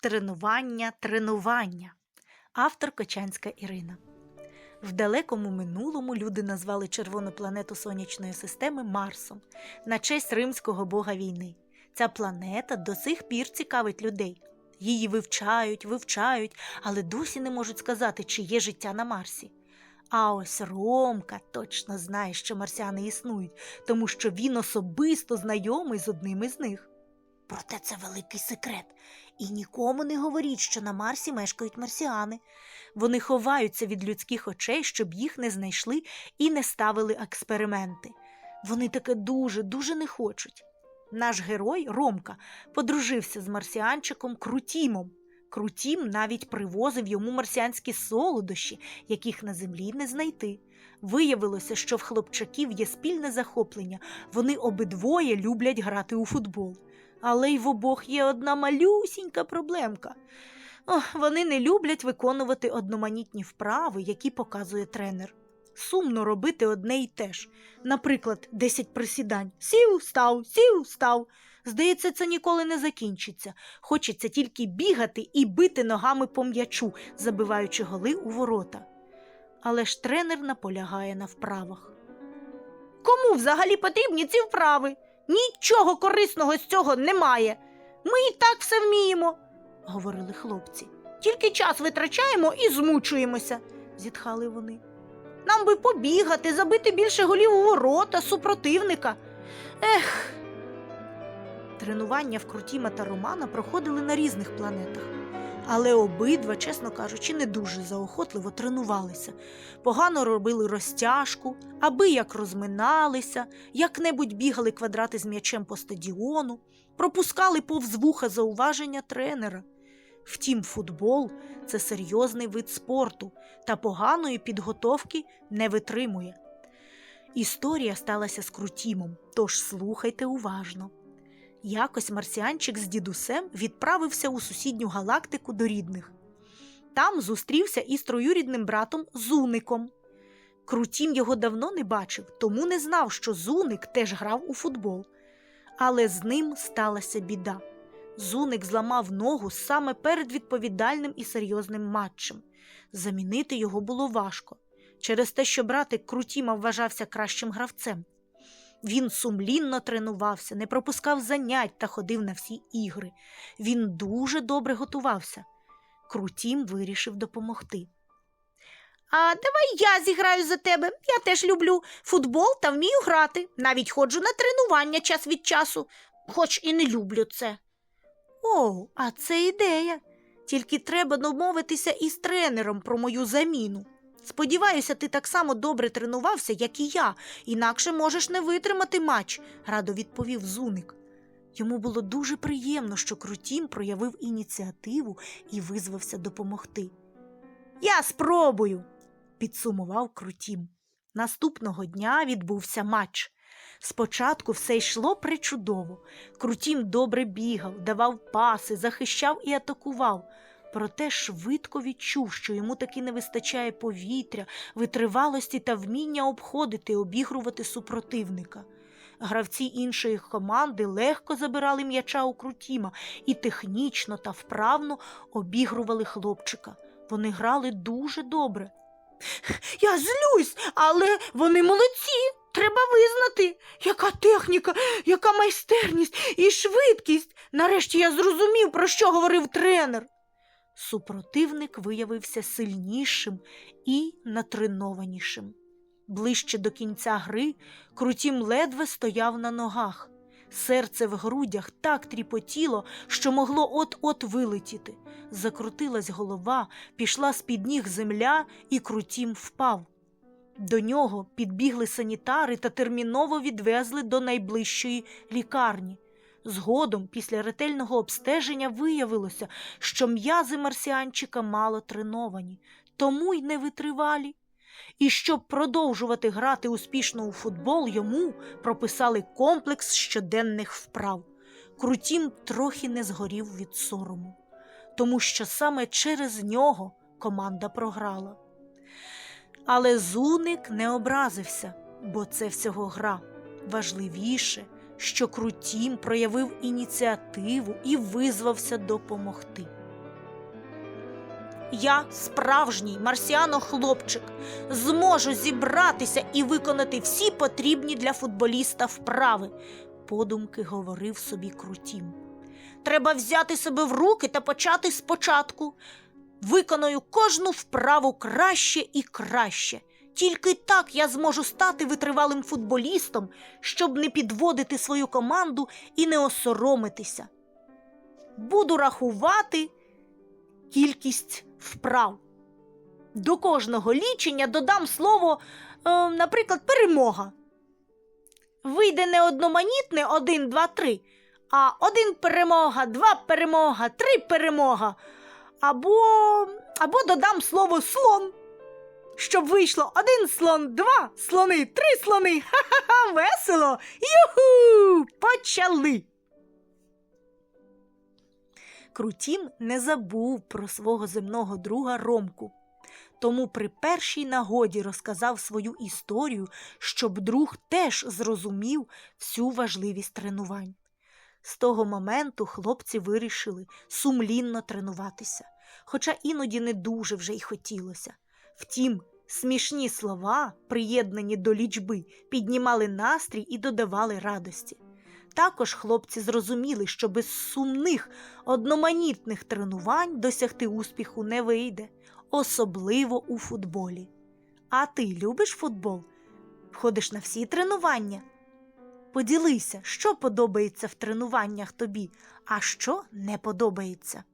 Тренування, тренування. Автор Кочанська Ірина. В далекому минулому люди назвали червону планету сонячної системи Марсом на честь римського бога війни. Ця планета до сих пір цікавить людей. Її вивчають, вивчають, але досі не можуть сказати, чи є життя на Марсі. А ось Ромка точно знає, що марсіани існують, тому що він особисто знайомий з одним із них. Проте це великий секрет. І нікому не говоріть, що на Марсі мешкають марсіани. Вони ховаються від людських очей, щоб їх не знайшли і не ставили експерименти. Вони таке дуже, дуже не хочуть. Наш герой Ромка подружився з марсіанчиком Крутімом. Крутім навіть привозив йому марсіанські солодощі, яких на землі не знайти. Виявилося, що в хлопчаків є спільне захоплення, вони обидвоє люблять грати у футбол. Але й в обох є одна малюсінька проблемка. Ох, вони не люблять виконувати одноманітні вправи, які показує тренер. Сумно робити одне й те ж. Наприклад, 10 присідань. Сів, став, сів, став. Здається, це ніколи не закінчиться. Хочеться тільки бігати і бити ногами по м'ячу, забиваючи голи у ворота. Але ж тренер наполягає на вправах. Кому взагалі потрібні ці вправи? Нічого корисного з цього немає. Ми і так все вміємо, говорили хлопці. Тільки час витрачаємо і змучуємося, зітхали вони. Нам би побігати, забити більше голів у ворота супротивника. Ех. Тренування в Крутіма та Романа проходили на різних планетах. Але обидва, чесно кажучи, не дуже заохотливо тренувалися. Погано робили розтяжку, аби як розминалися, як-небудь бігали квадрати з м'ячем по стадіону, пропускали повз вуха зауваження тренера. Втім, футбол це серйозний вид спорту та поганої підготовки не витримує. Історія сталася з Крутімом, тож слухайте уважно. Якось марсіанчик з дідусем відправився у сусідню галактику до рідних. Там зустрівся із троюрідним братом Зуником. Крутім його давно не бачив, тому не знав, що Зуник теж грав у футбол. Але з ним сталася біда. Зуник зламав ногу саме перед відповідальним і серйозним матчем. Замінити його було важко через те, що братик Крутіма вважався кращим гравцем. Він сумлінно тренувався, не пропускав занять та ходив на всі ігри. Він дуже добре готувався. Крутім вирішив допомогти. А давай я зіграю за тебе. Я теж люблю футбол та вмію грати. Навіть ходжу на тренування час від часу, хоч і не люблю це. О, а це ідея. Тільки треба домовитися із тренером про мою заміну. Сподіваюся, ти так само добре тренувався, як і я, інакше можеш не витримати матч, радо відповів Зуник. Йому було дуже приємно, що Крутім проявив ініціативу і визвався допомогти. Я спробую, підсумував Крутім. Наступного дня відбувся матч. Спочатку все йшло причудово. Крутім добре бігав, давав паси, захищав і атакував. Проте швидко відчув, що йому таки не вистачає повітря, витривалості та вміння обходити і обігрувати супротивника. Гравці іншої команди легко забирали м'яча у крутіма і технічно та вправно обігрували хлопчика. Вони грали дуже добре. Я злюсь, але вони молодці. Треба визнати, яка техніка, яка майстерність і швидкість. Нарешті я зрозумів, про що говорив тренер. Супротивник виявився сильнішим і натренованішим. Ближче до кінця гри крутім ледве стояв на ногах. Серце в грудях так тріпотіло, що могло от-от вилетіти. Закрутилась голова, пішла з-під ніг земля, і крутім впав. До нього підбігли санітари та терміново відвезли до найближчої лікарні. Згодом, після ретельного обстеження, виявилося, що м'язи марсіанчика мало треновані, тому й не витривалі. І щоб продовжувати грати успішно у футбол, йому прописали комплекс щоденних вправ. Крутім трохи не згорів від сорому, тому що саме через нього команда програла. Але Зуник не образився, бо це всього гра. Важливіше, що Крутім проявив ініціативу і визвався допомогти. Я справжній марсіано-хлопчик, зможу зібратися і виконати всі потрібні для футболіста вправи, подумки говорив собі Крутім. Треба взяти себе в руки та почати спочатку. Виконую кожну вправу краще і краще. Тільки так я зможу стати витривалим футболістом, щоб не підводити свою команду і не осоромитися. Буду рахувати кількість вправ. До кожного лічення додам слово, е, наприклад, перемога. Вийде не одноманітне один, два, три, а один перемога, два перемога, три перемога. Або, або додам слово слон. Щоб вийшло один слон, два слони, три слони. Ха-ха-ха, весело. Юху! Почали. Крутім не забув про свого земного друга Ромку. Тому при першій нагоді розказав свою історію, щоб друг теж зрозумів всю важливість тренувань. З того моменту хлопці вирішили сумлінно тренуватися, хоча іноді не дуже вже й хотілося. Втім, смішні слова, приєднані до лічби, піднімали настрій і додавали радості. Також хлопці зрозуміли, що без сумних, одноманітних тренувань досягти успіху не вийде, особливо у футболі. А ти любиш футбол? Ходиш на всі тренування? Поділися, що подобається в тренуваннях тобі, а що не подобається.